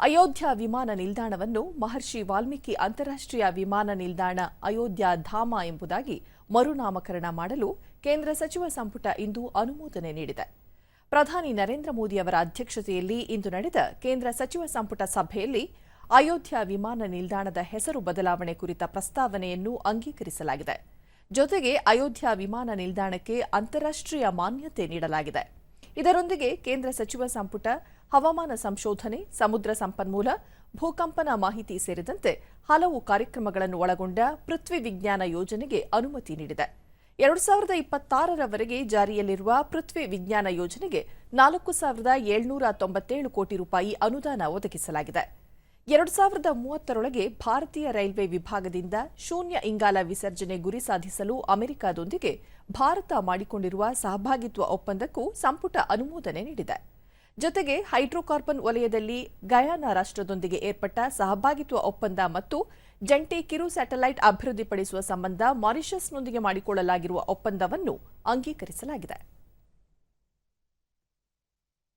ಅಯೋಧ್ಯ ವಿಮಾನ ನಿಲ್ದಾಣವನ್ನು ಮಹರ್ಷಿ ವಾಲ್ಮೀಕಿ ಅಂತಾರಾಷ್ಟ್ರೀಯ ವಿಮಾನ ನಿಲ್ದಾಣ ಅಯೋಧ್ಯ ಧಾಮ ಎಂಬುದಾಗಿ ಮರುನಾಮಕರಣ ಮಾಡಲು ಕೇಂದ್ರ ಸಚಿವ ಸಂಪುಟ ಇಂದು ಅನುಮೋದನೆ ನೀಡಿದೆ. ಪ್ರಧಾನಿ ನರೇಂದ್ರ ಮೋದಿ ಅವರ ಅಧ್ಯಕ್ಷತೆಯಲ್ಲಿ ಇಂದು ನಡೆದ ಕೇಂದ್ರ ಸಚಿವ ಸಂಪುಟ ಸಭೆಯಲ್ಲಿ ಅಯೋಧ್ಯ ವಿಮಾನ ನಿಲ್ದಾಣದ ಹೆಸರು ಬದಲಾವಣೆ ಕುರಿತ ಪ್ರಸ್ತಾವನೆಯನ್ನು ಅಂಗೀಕರಿಸಲಾಗಿದೆ. ಜೊತೆಗೆ ಅಯೋಧ್ಯ ವಿಮಾನ ನಿಲ್ದಾಣಕ್ಕೆ ಅಂತಾರಾಷ್ಟ್ರೀಯ ಮಾನ್ಯತೆ ನೀಡಲಾಗಿದೆ. ಇದರೊಂದಿಗೆ ಕೇಂದ್ರ ಸಚಿವ ಸಂಪುಟ, ಹವಾಮಾನ ಸಂಶೋಧನೆ, ಸಮುದ್ರ ಸಂಪನ್ಮೂಲ, ಭೂಕಂಪನ ಮಾಹಿತಿ ಸೇರಿದಂತೆ ಹಲವು ಕಾರ್ಯಕ್ರಮಗಳನ್ನು ಒಳಗೊಂಡ ಪೃಥ್ವಿ ವಿಜ್ಞಾನ ಯೋಜನೆಗೆ ಅನುಮತಿ ನೀಡಿದೆ. ಎರಡು ಸಾವಿರದ ಇಪ್ಪತ್ತಾರರವರೆಗೆ ಜಾರಿಯಲ್ಲಿರುವ ಪೃಥ್ವಿ ವಿಜ್ಞಾನ ಯೋಜನೆಗೆ ನಾಲ್ಕು ಸಾವಿರದ ಏಳ್ನೂರ ತೊಂಬತ್ತೇಳು ಕೋಟಿ ರೂಪಾಯಿ ಅನುದಾನ ಒದಗಿಸಲಾಗಿದೆ. ಎರಡು ಸಾವಿರದ ಮೂವತ್ತರೊಳಗೆ ಭಾರತೀಯ ರೈಲ್ವೆ ವಿಭಾಗದಿಂದ ಶೂನ್ಯ ಇಂಗಾಲ ವಿಸರ್ಜನೆ ಗುರಿ ಸಾಧಿಸಲು ಅಮೆರಿಕಾದೊಂದಿಗೆ ಭಾರತ ಮಾಡಿಕೊಂಡಿರುವ ಸಹಭಾಗಿತ್ವ ಒಪ್ಪಂದಕ್ಕೂ ಸಂಪುಟ ಅನುಮೋದನೆ ನೀಡಿದೆ. ಜೊತೆಗೆ ಹೈಡ್ರೋಕಾರ್ಬನ್ ವಲಯದಲ್ಲಿ ಗಯಾನಾ ರಾಷ್ಟ್ರದೊಂದಿಗೆ ಏರ್ಪಟ್ಟ ಸಹಭಾಗಿತ್ವ ಒಪ್ಪಂದ ಮತ್ತು ಜಂಟಿ ಕಿರು ಸ್ಯಾಟಲೈಟ್ ಅಭಿವೃದ್ಧಿಪಡಿಸುವ ಸಂಬಂಧ ಮಾರಿಷಸ್ನೊಂದಿಗೆ ಮಾಡಿಕೊಳ್ಳಲಾಗಿರುವ ಒಪ್ಪಂದವನ್ನು ಅಂಗೀಕರಿಸಲಾಗಿದೆ.